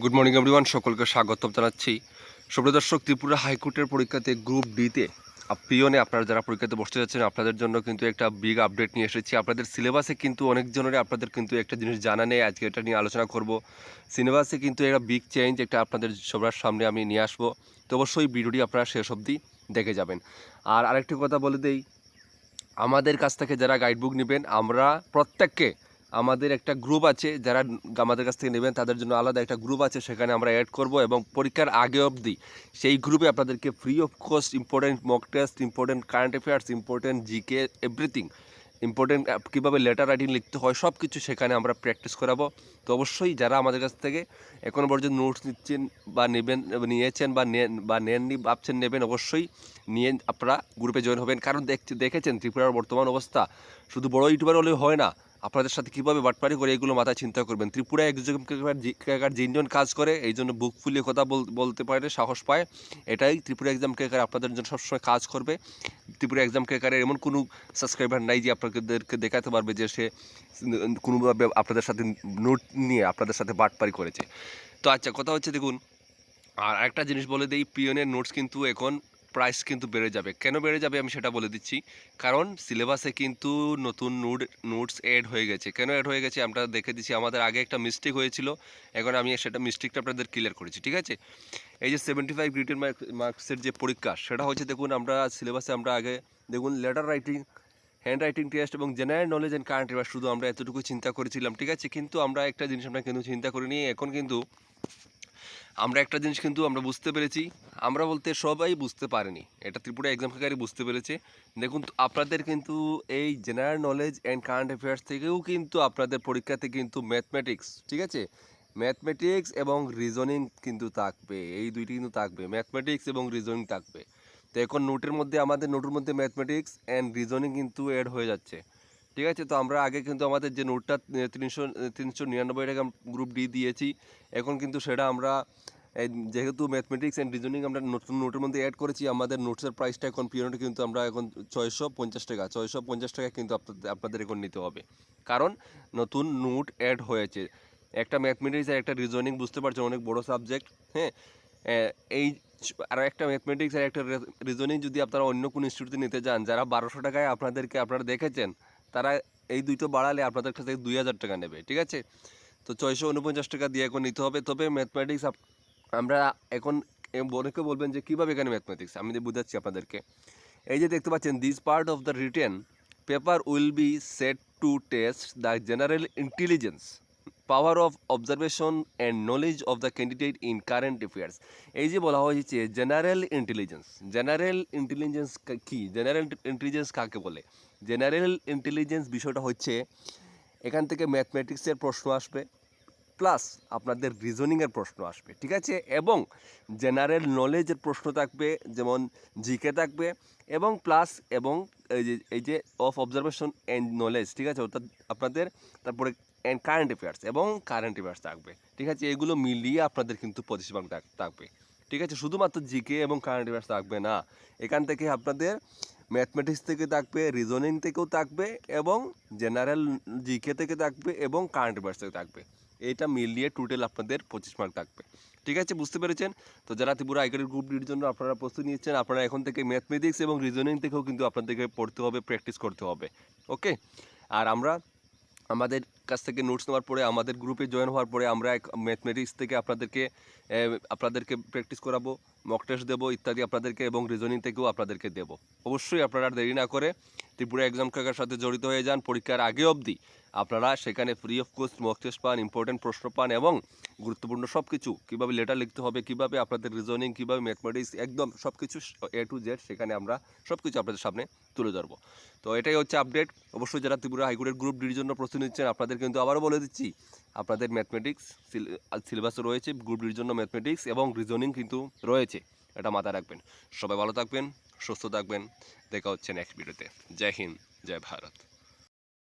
Good morning everyone সকলকে স্বাগতম জানাচ্ছি। সুপ্রিয় দর্শক, ত্রিপুরা হাইকোর্টের পরীক্ষাতে গ্রুপ ডিতে পিওনে আপনারা যারা পরীক্ষাতে বসতে যাচ্ছেন, আপনাদের জন্য কিন্তু একটা বিগ আপডেট নিয়ে এসেছি। আপনাদের সিলেবাসে কিন্তু অনেকজনের আপনাদের কিন্তু একটা জিনিস জানা নেই। আজকে এটা নিয়ে আলোচনা করব। সিলেবাসে কিন্তু একটা বিগ চেঞ্জ একটা আপনাদের সবার সামনে আমি নিয়ে আসব। তো অবশ্যই ভিডিওটি আপনারা শেষ অবধি দেখে যাবেন। আর আরেকটি কথা বলে দেই, আমাদের কাছ থেকে যারা গাইডবুক নেবেন, আমরা প্রত্যেককে আমাদের একটা গ্রুপ আছে, যারা আমাদের কাছ থেকে নেবেন, তাদের জন্য আলাদা একটা গ্রুপ আছে, সেখানে আমরা অ্যাড করব এবং পরীক্ষার আগে অবধি সেই গ্রুপে আপনাদেরকে free of cost important mock test important current affairs important GK everything important কীভাবে লেটার রাইটিং লিখতে হয় সব কিছু সেখানে আমরা প্র্যাকটিস করাবো। তো অবশ্যই যারা আমাদের কাছ থেকে এখনও পর্যন্ত নোটস নিচ্ছেন বা নেবেন, নিয়েছেন বা নেন, বা নেননি, ভাবছেন নেবেন, অবশ্যই নিয়ে আপনারা গ্রুপে জয়েন হবেন। কারণ দেখতে দেখেছেন ত্রিপুরার বর্তমান অবস্থা। শুধু বড় ইউটিউবার হলে হয় না। আপনাদের সাথে কীভাবে বাটপারি করে এগুলো মাথায় চিন্তা করবেন? ত্রিপুরা একজন ক্রেকার যিনজন কাজ করে এই জন্য বুক ফুলিয়ে কথা বল- বলতে পারে, সাহস পায়। এটাই ত্রিপুরা এক্সাম ক্রেকার আপনাদের জন্য সবসময় কাজ করবে। ত্রিপুরা এক্সাম ক্রেকারের এমন কোনো সাবস্ক্রাইবার নাই যে আপনাদেরকে দেখাতে পারবে যে সে কোনোভাবে আপনাদের সাথে নোট নিয়ে আপনাদের সাথে বাটপারি করেছে। তো আচ্ছা কথা হচ্ছে দেখুন, আর একটা জিনিস বলে দিই, পিওনের নোটস কিন্তু এখন প্রাইস কিন্তু বেড়ে যাবে। কেন বেড়ে যাবে আমি সেটা বলে দিচ্ছি। কারণ সিলেবাসে কিন্তু নতুন নোট নোটস অ্যাড হয়ে গেছে। কেন অ্যাড হয়ে গেছে আমরা দেখে দিচ্ছি, আমাদের আগে একটা মিস্টেক হয়েছিল। এখন আমি সেটা মিস্টেকটা আপনাদের ক্লিয়ার করেছি, ঠিক আছে? এই যে সেভেন্টি ফাইভ রিটেন মার্কসের যে পরীক্ষা, সেটা হচ্ছে দেখুন আমরা সিলেবাসে আমরা আগে দেখুন letter writing hand writing test এবং general knowledge and current affairs শুধু আমরা এতটুকু চিন্তা করেছিলাম, ঠিক আছে? কিন্তু আমরা একটা জিনিস আমরা কিন্তু চিন্তা করিনি, এখন কিন্তু আমরা একটা জিনিস কিন্তু আমরা বুঝতে পেরেছি। আমরা বলতে সবাই বুঝতে পারেনি। এটা ত্রিপুরা এক্সাম কারি বুঝতে পেরেছে। দেখুন, আপনাদের কিন্তু এই general knowledge and current affairs থেকেও কিন্তু আপনাদের পরীক্ষাতে কিন্তু ম্যাথমেটিক্স ঠিক আছে? ম্যাথমেটিক্স এবং রিজনিং কিন্তু থাকবে। এই দুইটি কিন্তু থাকবে। ম্যাথমেটিক্স এবং রিজনিং থাকবে। তো এখন নোটের মধ্যে, আমাদের নোটের মধ্যে ম্যাথমেটিক্স অ্যান্ড রিজনিং কিন্তু অ্যাড হয়ে যাচ্ছে। ঠিক আছে? তো আমরা আগে কিন্তু আমাদের যে নোটটা তিনশো তিনশো নিরানব্বই টাকা গ্রুপ ডি দিয়েছি। এখন কিন্তু সেটা আমরা যেহেতু ম্যাথমেটিক্স অ্যান্ড রিজনিং আমরা নতুন নোটের মধ্যে অ্যাড করেছি, আমাদের নোটসের প্রাইসটা এখন পিরিয়ডে কিন্তু আমরা এখন ছয়শো পঞ্চাশ টাকা, ছয়শো পঞ্চাশ টাকা কিন্তু আপনাদের আপনাদের এখন নিতে হবে। কারণ নতুন নোট অ্যাড হয়েছে। একটা ম্যাথমেটিক্স আর একটা রিজনিং বুঝতে পারছেন, অনেক বড় সাবজেক্ট হ্যাঁ? এই আর একটা ম্যাথমেটিক্স আর একটা রিজনিং যদি আপনারা অন্য কোনো ইনস্টিটিউটে নিতে যান, যারা বারোশো টাকায় আপনাদেরকে আপনারা দেখেছেন, তারা এই দুইটো বাড়ালে আপনাদের কাছ থেকে দুই হাজার টাকা নেবে, ঠিক আছে? তো ছয়শো উনপঞ্চাশ টাকা দিয়ে এখন নিতে হবে। তবে ম্যাথমেটিক্স আমরা এখন অনেকে বলবেন যে কীভাবে এখানে ম্যাথমেটিক্স আমি যে বুঝাচ্ছি আপনাদেরকে। এই যে দেখতে পাচ্ছেন this part of the written paper will be set to test the general intelligence power of observation and knowledge of the candidate in current affairs এই যে বলা হয়েছে জেনারেল ইন্টেলিজেন্স জেনারেল ইন্টেলিজেন্স কী জেনারেল ইন্টেলিজেন্স কাকে বলে? General intelligence বিষয়টা হচ্ছে, এখান থেকে ম্যাথমেটিক্সের প্রশ্ন আসবে। প্লাস আপনাদের রিজনিংয়ের প্রশ্ন আসবে, ঠিক আছে? এবং জেনারেল নলেজের প্রশ্ন থাকবে, যেমন জিকে থাকবে, এবং প্লাস এবং এই যে এই যে অফ অবজারভেশন অ্যান্ড নলেজ ঠিক আছে? অর্থাৎ আপনাদের তারপরে অ্যান্ড কারেন্ট অ্যাফেয়ার্স এবং কারেন্ট অ্যাফেয়ার্স থাকবে, ঠিক আছে? এগুলো মিলিয়ে আপনাদের কিন্তু পঁচিশ থাক- থাকবে, ঠিক আছে? শুধুমাত্র জিকে এবং কারেন্ট অ্যাফেয়ার্স থাকবে না, এখান থেকে আপনাদের ম্যাথমেটিক্স থেকে থাকবে রিজনিং থেকেও থাকবে, এবং জেনারেল জিকে থেকে থাকবে, এবং কারেন্ট অ্যাফেয়ার্স থেকে থাকবে। এটা মিলিয়ে টোটাল আপনাদের পঁচিশ মার্ক থাকবে। ঠিক আছে, বুঝতে পেরেছেন? তো যারা ত্রিপুরা আইকারের গ্রুপ ডির জন্য আপনারা প্রস্তুতি নিচ্ছেন, আপনারা এখন থেকে ম্যাথমেটিক্স এবং রিজনিং থেকেও কিন্তু আপনাদেরকে পড়তে হবে প্র্যাকটিস করতে হবে। ওকে আর আমরা আমাদের কাছ থেকে নোটস নেওয়ার পরে, আমাদের গ্রুপে জয়েন হওয়ার পরে আমরা এক ম্যাথমেটিক্স থেকে আপনাদেরকে আপনাদেরকে প্র্যাকটিস করাবো মক টেস্ট দেবো ইত্যাদি আপনাদেরকে এবং রিজনিং থেকেও আপনাদেরকে দেবো। অবশ্যই আপনারা দেরি না করে ত্রিপুরা এক্সাম ক্র্যাকার সাথে জড়িত হয়ে যান, পরীক্ষার আগে অবধি। আপনারা সেখানে free of cost mock test পান ইম্পর্টেন্ট প্রশ্ন পান এবং গুরুত্বপূর্ণ সব কিছু কীভাবে লেটার লিখতে হবে, কীভাবে আপনাদের রিজনিং কীভাবে ম্যাথমেটিক্স একদম সব কিছু এ টু জেড সেখানে আমরা সব কিছু আপনাদের সামনে তুলে ধরবো। তো এটাই হচ্ছে আপডেট অবশ্যই যারা ত্রিপুরা হাইকোর্টের গ্রুপ ডির জন্য প্রস্তুতি নিচ্ছেন, আপনাদের কিন্তু আবারও বলে দিচ্ছি, আপনাদের ম্যাথমেটিক্স সিলেবাসে রয়েছে গ্রুপ ডির জন্য ম্যাথমেটিক্স এবং রিজনিং কিন্তু রয়েছে, এটা মাথায় রাখবেন। সবাই ভালো থাকবেন, সুস্থ থাকবেন। দেখা হচ্ছে নেক্সট ভিডিওতে জয় হিন্দ, জয় ভারত।